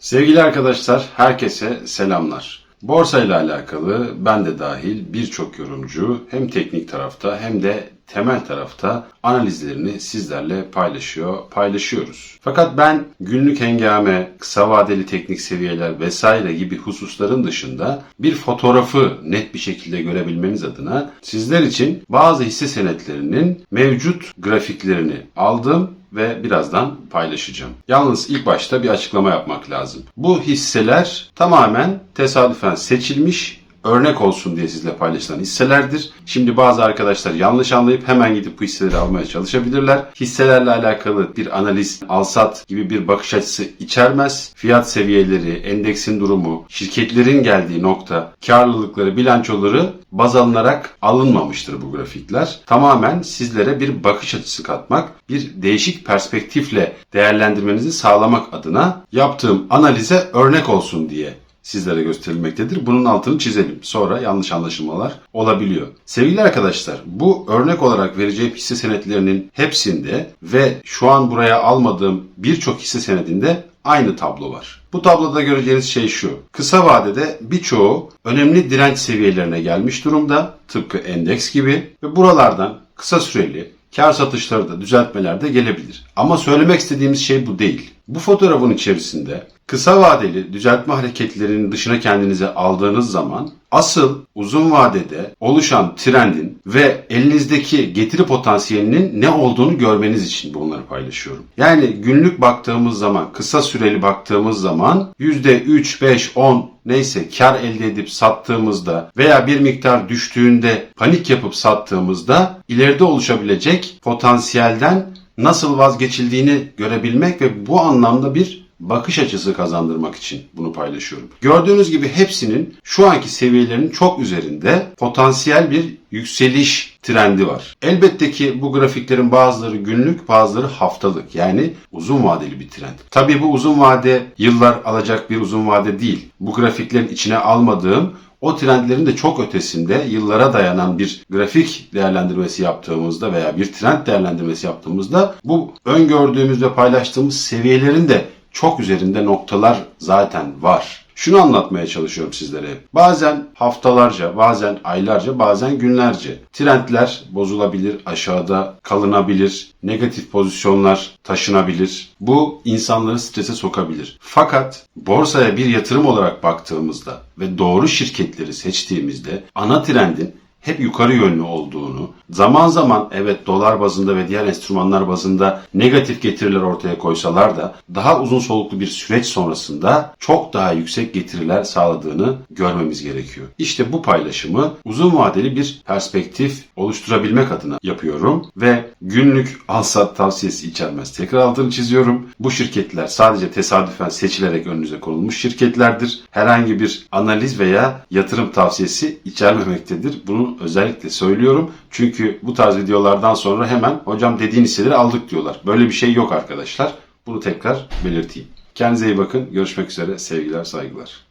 Sevgili arkadaşlar, herkese selamlar. Borsa ile alakalı ben de dahil birçok yorumcu hem teknik tarafta hem de temel tarafta analizlerini sizlerle paylaşıyor, paylaşıyoruz. Fakat ben günlük hengame, kısa vadeli teknik seviyeler vesaire gibi hususların dışında bir fotoğrafı net bir şekilde görebilmeniz adına sizler için bazı hisse senetlerinin mevcut grafiklerini aldım ve birazdan paylaşacağım. Yalnız ilk başta bir açıklama yapmak lazım. Bu hisseler tamamen tesadüfen seçilmiş örnek olsun diye sizle paylaşılan hisselerdir. Şimdi bazı arkadaşlar yanlış anlayıp hemen gidip bu hisseleri almaya çalışabilirler. Hisselerle alakalı bir analiz, alsat gibi bir bakış açısı içermez. Fiyat seviyeleri, endeksin durumu, şirketlerin geldiği nokta, karlılıkları, bilançoları baz alınarak alınmamıştır bu grafikler. Tamamen sizlere bir bakış açısı katmak, bir değişik perspektifle değerlendirmenizi sağlamak adına yaptığım analize örnek olsun diye sizlere gösterilmektedir. Bunun altını çizelim. Sonra yanlış anlaşılmalar olabiliyor. Sevgili arkadaşlar, bu örnek olarak vereceğim hisse senetlerinin hepsinde ve şu an buraya almadığım birçok hisse senedinde aynı tablo var. Bu tabloda göreceğiniz şey şu. Kısa vadede birçoğu önemli direnç seviyelerine gelmiş durumda. Tıpkı endeks gibi ve buralardan kısa süreli kar satışları da düzeltmeler de gelebilir. Ama söylemek istediğimiz şey bu değil. Bu fotoğrafın içerisinde kısa vadeli düzeltme hareketlerinin dışına kendinizi aldığınız zaman asıl uzun vadede oluşan trendin ve elinizdeki getiri potansiyelinin ne olduğunu görmeniz için bunları paylaşıyorum. Yani günlük baktığımız zaman, kısa süreli baktığımız zaman %3, 5, 10 neyse kar elde edip sattığımızda veya bir miktar düştüğünde panik yapıp sattığımızda ileride oluşabilecek potansiyelden nasıl vazgeçildiğini görebilmek ve bu anlamda bir bakış açısı kazandırmak için bunu paylaşıyorum. Gördüğünüz gibi hepsinin şu anki seviyelerinin çok üzerinde potansiyel bir yükseliş trendi var. Elbette ki bu grafiklerin bazıları günlük, bazıları haftalık. Yani uzun vadeli bir trend. Tabii bu uzun vade yıllar alacak bir uzun vade değil. Bu grafiklerin içine almadığım o trendlerin de çok ötesinde yıllara dayanan bir grafik değerlendirmesi yaptığımızda veya bir trend değerlendirmesi yaptığımızda bu öngördüğümüz ve paylaştığımız seviyelerin de çok üzerinde noktalar zaten var. Şunu anlatmaya çalışıyorum sizlere. Bazen haftalarca, bazen aylarca, bazen günlerce trendler bozulabilir, aşağıda kalınabilir, negatif pozisyonlar taşınabilir. Bu insanları strese sokabilir. Fakat borsaya bir yatırım olarak baktığımızda ve doğru şirketleri seçtiğimizde ana trendin hep yukarı yönlü olduğunu, zaman zaman evet dolar bazında ve diğer enstrümanlar bazında negatif getiriler ortaya koysalar da daha uzun soluklu bir süreç sonrasında çok daha yüksek getiriler sağladığını görmemiz gerekiyor. İşte bu paylaşımı uzun vadeli bir perspektif oluşturabilmek adına yapıyorum ve günlük alsat tavsiyesi içermez. Tekrar altını çiziyorum. Bu şirketler sadece tesadüfen seçilerek önünüze konulmuş şirketlerdir. Herhangi bir analiz veya yatırım tavsiyesi içermemektedir. Bunu özellikle söylüyorum. Çünkü bu tarz videolardan sonra hemen hocam dediğin hisseleri aldık diyorlar. Böyle bir şey yok arkadaşlar. Bunu tekrar belirteyim. Kendinize iyi bakın. Görüşmek üzere. Sevgiler, saygılar.